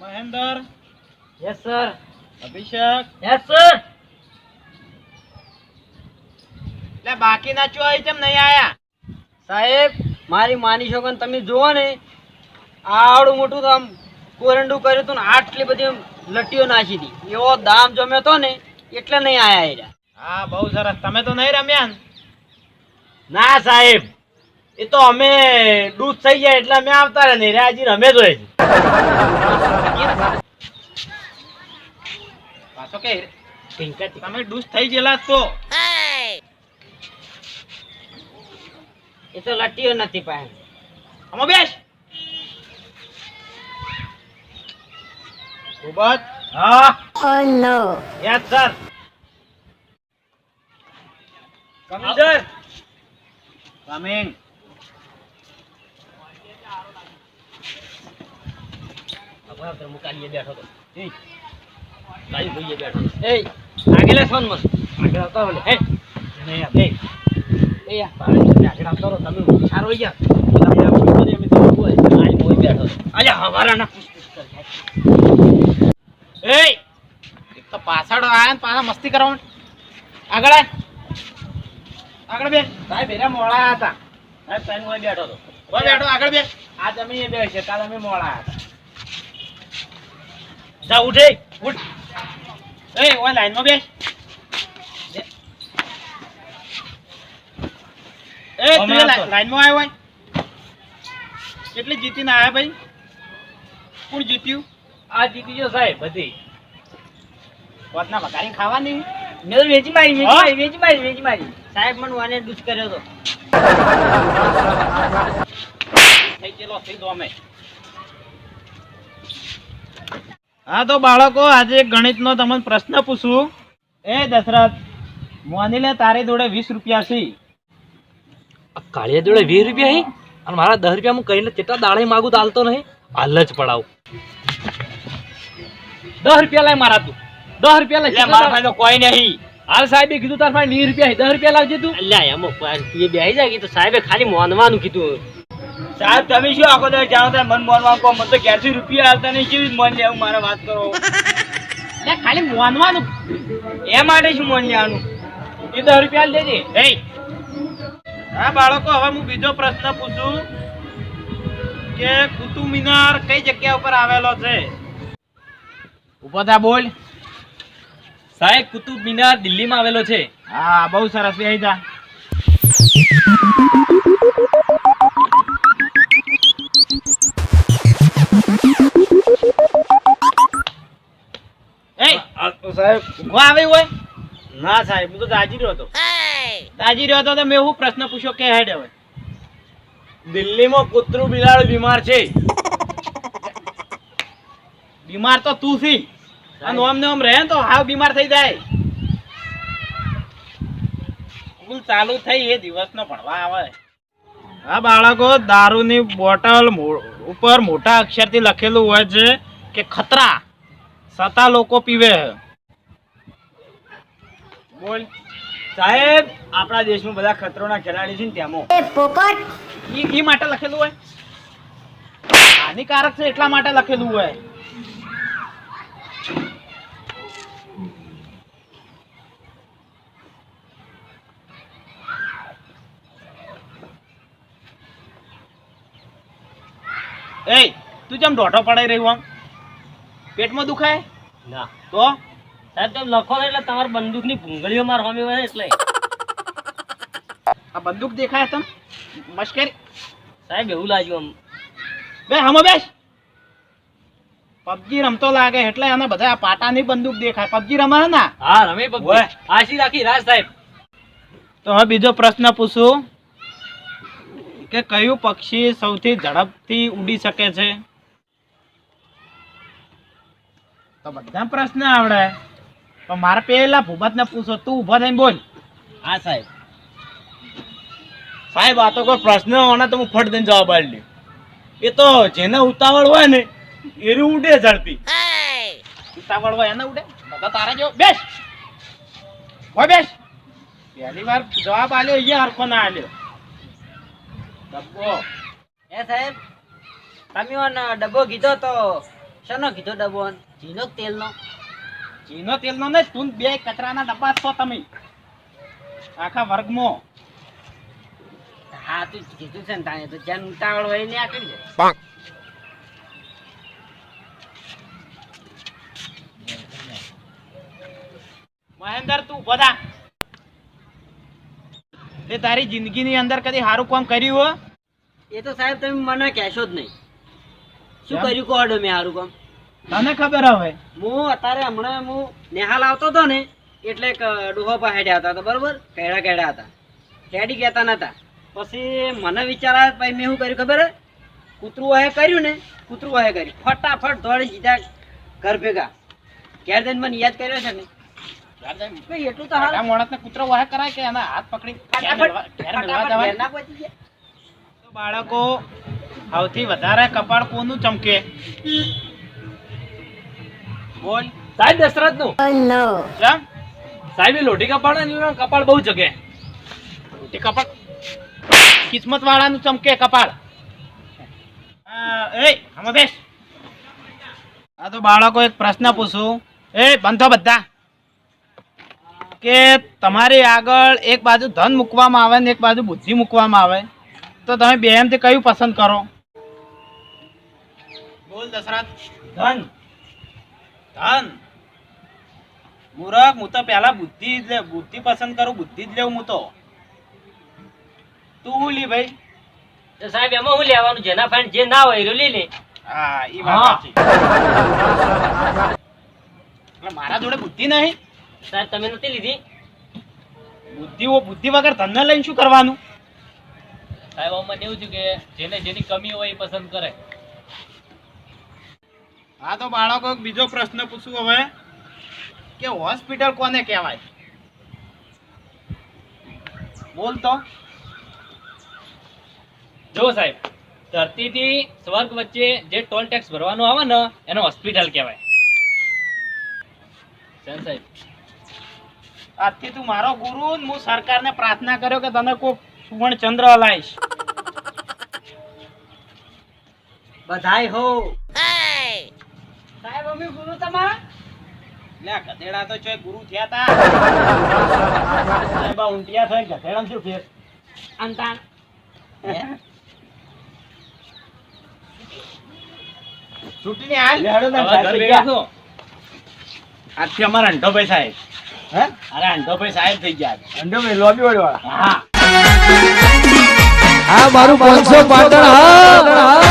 Mahender. Yes sir Abhishek. Yes sir એટલે બાકીના ચો આવી કેમ નહીં આયા? સાહેબ મારી માની શકો ને તમે જુઓ ને આવડું મોટું તો આમ કોરંડું કર્યું હતું ને આટલી બધી લટીઓ નાખી હતી. એવો દામ જમ્યો તો ને એટલે નહીં આયા એરા હા બહુ સરસ. તમે તો નહીં રમ્યા ને? ના સાહેબ. એ તો અમે દૂધ થઈ જાય એટલે અમે આવતા રહે નહીં રાજી રમે જ હોય છે પાછો કે તમે ડૂસ થઈ ગયેલા છો એ તો લટ્ટીઓ નથી પાસે. આમાં બેસ. ઉબત હા. ઓ no yes sir commissioner coming મુકાલીએ બેઠો તો. એ કાઈ ભાઈએ બેઠો. એ આગળ ફોન મત આગળ આવતા રહો હે? નહીં આ નહીં એ યા. પાણી આગળ આવતા રહો તમે સારો યાર તમે આ બોલતો ને એમ તો બોલ આ મોઈ બેઠો. અલ્યા હવારાના એ એક તો પાછળ આયા ને પાછા મસ્તી કરવા આગળ આય. આગળ બે ભાઈ બેરા મોળા હતા. ભાઈ સાહેબ મોઈ બેઠો તો બેઠો આગળ બે આજ અમે એ બે છે કાલ અમે મોળા હતા. જા ઉઠે. ઉઠ. એ ઓય લાઈનમાં બે એ તું હમણાં એ તો. લાઈનમાં આવ્યો હોય. કેટલી જીતીને આયા ભાઈ? કોણ જીત્યું? આ જીતી ગયો સાહેબ બધી. પોતના વઘારી ખાવાની? મેં વેચી મારી વેચી મારી વેચી મારી વેચી મારી. સાહેબ મને વાને ડૂસ કર્યો તો. થઈ ગયેલો થઈ દો અમે. હા તો બાળકો આજે ગણિતનો તમને પ્રશ્ન પૂછું. એ દશરથ માની લે તારી જોડે વીસ રૂપિયા છે. કાળિયા જોડે વીસ રૂપિયા હી? અને મારા દસ રૂપિયા હું કહીને કેટલા દાડે માગું તો હાલતો નહીં? હાલ જ પડાવ. દસ રૂપિયા લાય મારા તું. દસ રૂપિયા લાય મારા તો કોઈ નહીં. હાલ સાહેબે કીધું તાર પાસે વીસ રૂપિયા દસ રૂપિયા લાવજે તું. અલ્યા અમુક બે જાય તો સાહેબે ખાલી મોનવાનું કીધું. સાહેબ તમે શું આખો દર જાણો છો? મન મોનવા કહો મને તો ક્યારથી રૂપિયા આવતા નહીં. કેવી મન લેવું મારે વાત કરો? ખાલી મોનવાનું એ માટે શું મન લેવાનું એ દસ રૂપિયા લેજે એ હા. બાળકો હવે હું બીજો પ્રશ્ન પૂછું કે કુતુબ મિનાર કઈ જગ્યા ઉપર આવેલો છે? ઊભો બોલ. સાહેબ કુતુબ મિનાર દિલ્હીમાં આવેલો છે. હા બહુ સરસ બેહી જા. સાહેબ ઊભો આવી હોય? ના સાહેબ હું તો દાજી રહ્યો હતો. તાજી રહ્યો તો તો મેં હું પ્રશ્ન પૂછ્યો કે હેડ હવે દિલ્હીમાં કૂતરું બિલાડું બીમાર છે. બીમાર તો તું છી. અને ઓમ ને ઓમ રહે ને તો હાવ બીમાર થઈ જાય. સ્કૂલ ચાલુ થઈ એ દિવસનો ભણવા આવે. હા બાળકો દારૂની બોટલ ઉપર મોટા અક્ષરથી લખેલું હોય છે કે ખતરા. સતા લોકો પીવે બોલ. સાહેબ આપણા દેશમાં બધા ખતરોના ખેલાડી છે ને તેમાં એ પોપટ. ઈ ઈ માટે લખેલું હોય? હાનિકારક છે એટલા માટે લખેલું હોય. એ તું કેમ ઢોઢો પડાઈ રહ્યું આમ? પેટમાં દુખાય? ના. તો? સાહેબ તમે લખો એટલે તમારી બંદૂકની ભૂંગળીઓ માર હોમી હોય એટલે. આ બંદૂક દેખાય તમ મશ્કરી સાહેબ એવું લાગ્યું આમ. બે હમો બેસ. પબજી રમતો લાગે એટલે એને બધા આ પાટાની બંદૂક દેખાય. પબજી રમે ને? હા રમે પબજી. આશી રાખી રાજ સાહેબ. તો હવે બીજો પ્રશ્ન પૂછું. કે કયું પક્ષી સૌથી ઝડપથી ઉડી શકે છે? તો બધા પ્રશ્ન આવડે. તો મારે પેલા ભૂપતને પૂછો તું ઊભો થઈને બોલ. હા સાહેબ. સાહેબ આ તો કોઈ પ્રશ્ન હોના તો હું ફટ દઈને જવાબ આપી એ તો જેને ઉતાવળ હોય ને એનું ઉડે ઝડપી. ઉતાવળ હોય એને ઉડે? બધા તારા જો બેસ! હોય બેસ! પહેલી વાર જવાબ આલ્યો અહીંયા હરખો ના આલ્યો. ડબ્બો. એ સાહેબ તમે ડબ્બો કીધો તો શેનો કીધો ડબ્બો? જીનો કે તેલનો? ઘીનો તેલનો ને તું બે કચરાના ડબ્બા છો તમે. આખા વર્ગમાં. હા તું કીધું છે ને તાને તો જ્યાં ઉતાવળ હોય ને આ કરી મહેન્દર તું બધા તે તારી જિંદગીની અંદર કદી સારું કામ કર્યું હો? એ તો સાહેબ તમે મને કહેશો જ નહીં. શું કર્યું કોડો મેં સારું કામ? તને ખબર હવે? હું અત્યારે હમણાં હું નેહાલ આવતો હતો ને એટલે ડોહો પાસે હેડ્યા હતા બરોબર? કેડા કેડા હતા. હેડી કહેતા નતા. પછી મને વિચાર આવ્યો પછી મેં શું કર્યું ખબર હે? કૂતરું વાહે કર્યું ને કૂતરું વાહે કર્યું. ફટાફટ દોડી સીધા ઘર ભેગા. ઘેર જઈને મને યાદ કર્યો છે ને એટલું તો હાલ. આ માણસને કૂતરો વાહે કરાય કે એના હાથ પકડી ઘેર ફટાફટ મેલવા- ઘેર મેલવા ફટાફટ જવાય? ઘેર ના પહોંચી જાય તો બાળકો સૌથી વધારે કપાળ કોનું ચમકે? બોલ. સાહેબ દશરથનું સાહેબ એ કપાળ કપાળ બહુ જગે. લોટી કપાળ કિસ્મત વાળાનું ચમકે કપાળ. આ, એ આમાં બેસ. આ તો બાળકો એક પ્રશ્ન પૂછું. એ બંધો બધા. કે તમારી આગળ એક બાજુ ધન મૂકવામાં આવે ને એક બાજુ બુદ્ધિ મૂકવામાં આવે તો તમે બે એમથી કયું પસંદ કરો? બોલ દશરથ. ધન. ધન. મૂરખ હું તો પહેલા બુદ્ધિ જ લે બુદ્ધિ પસંદ કરું બુદ્ધિ જ લેવું હું તો. તું હું લી ભાઈ? તો સાહેબ એમાં હું લેવાનું? જેના ફાઈન જે ના હોય એ લઈ લે હા એ વાત સાચી. મારા જોડે બુદ્ધિ નહીં? સાહેબ તમે નથી લીધી? બુદ્ધિ ઓ બુદ્ધિ વગર ધનને લઈને શું કરવાનું? સાહેબ અમને એવું છે કે જેને જેની કમી હોય એ પસંદ કરે. હા તો બાળકો એક બીજો પ્રશ્ન પૂછું હવે. કે હોસ્પિટલ કોને કહેવાય? બોલ તો. જો સાહેબ ધરતીથી સ્વર્ગ વચ્ચે જે ટોલ ટેક્સ ભરવાનો આવે ને એને હોસ્પિટલ કહેવાય. સાહેબ આજથી તું મારો ગુરુ ને હું સરકારને પ્રાર્થના કર્યો કે તને કોઈ સુવર્ણ ચંદ્ર અલાઈશ બધાય હો. સાહેબ અમે ગુરુ તમારા? લે આ ગધેડા તો ચોય ગુરુ થયા તા. સાહેબ ઊંટિયા થાય ગધેડા શું ફેર? અંતાન ચૂંટણી હાલ? હવે ઘર ભેગા આજથી અમારા અંઢોભાઈ સાહેબ. હે? અરે સાહેબ થઈ ગયા અંડો લોબી વાળા હા. હા મારું પાંચસો પાટણ હા.